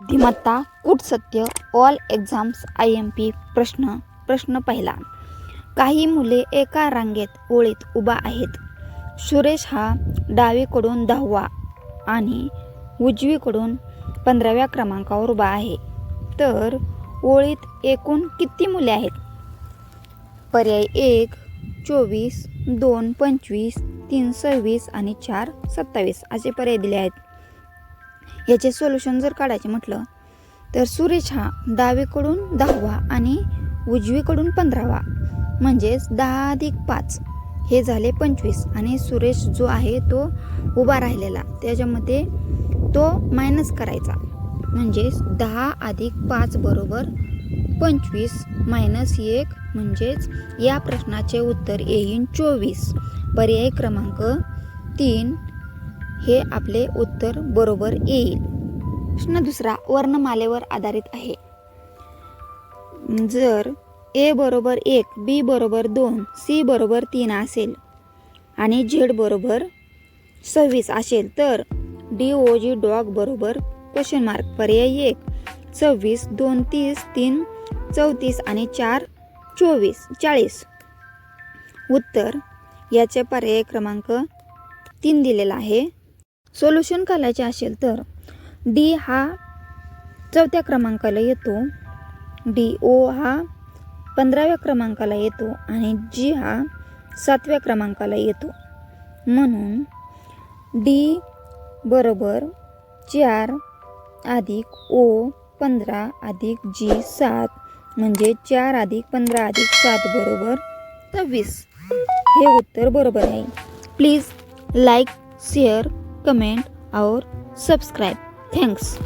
बुद्धिमत्ता कूट सत्य all exams I M P प्रश्न प्रश्न पहिला. काही मुले एका रांगेत ओळीत उभा आहेत. सुरेश हा डावीकडून दहावा आणि उजवीकडून पंधराव्या क्रमांकावर उभा आहे. तर ओळीत एकूण किती मुले आहेत? पर्याय एक चोवीस दोन पंचवीस तीन सव्वीस आणि चार सत्तावीस असे पर्याय दिले आहेत. याचे सोल्युशन जर काढायचे म्हटलं तर सुरेश हा डावीकडून दहावा आणि उजवीकडून पंधरावा म्हणजेच दहा अधिक पाच हे झाले पंचवीस. आणि सुरेश जो आहे तो उभा राहिलेला. त्याच्यामध्ये तो मायनस करायचा. म्हणजेच दहा अधिक पाच बरोबर पंचवीस मायनस एक म्हणजेच या प्रश्नाचे उत्तर येईन चोवीस. पर्याय क्रमांक तीन हे आपले उत्तर बरोबर येईल. प्रश्न दुसरा वर्णमालेवर आधारित आहे. जर ए बरोबर एक बी बरोबर दोन सी बरोबर तीन असेल आणि झेड बरोबर सव्वीस असेल तर डी ओ जी डॉग बरोबर क्वेश्चन मार्क पर्याय एक सव्वीस दोन तीस तीन चौतीस आणि चार चोवीस चाळीस. उत्तर याचे पर्याय क्रमांक तीन दिलेला आहे. सोल्युशन घालायचे असेल तर डी हा चौथ्या क्रमांकाला येतो. डी ओ हा पंधराव्या क्रमांकाला येतो आणि जी हा सातव्या क्रमांकाला येतो. म्हणून डी बरोबर चार अधिक ओ पंधरा अधिक जी सात म्हणजे चार अधिक पंधरा अधिक सात बरोबर सव्वीस. हे उत्तर बरोबर आहे. प्लीज लाईक शेअर कमेंट और सब्सक्राइब थँक्स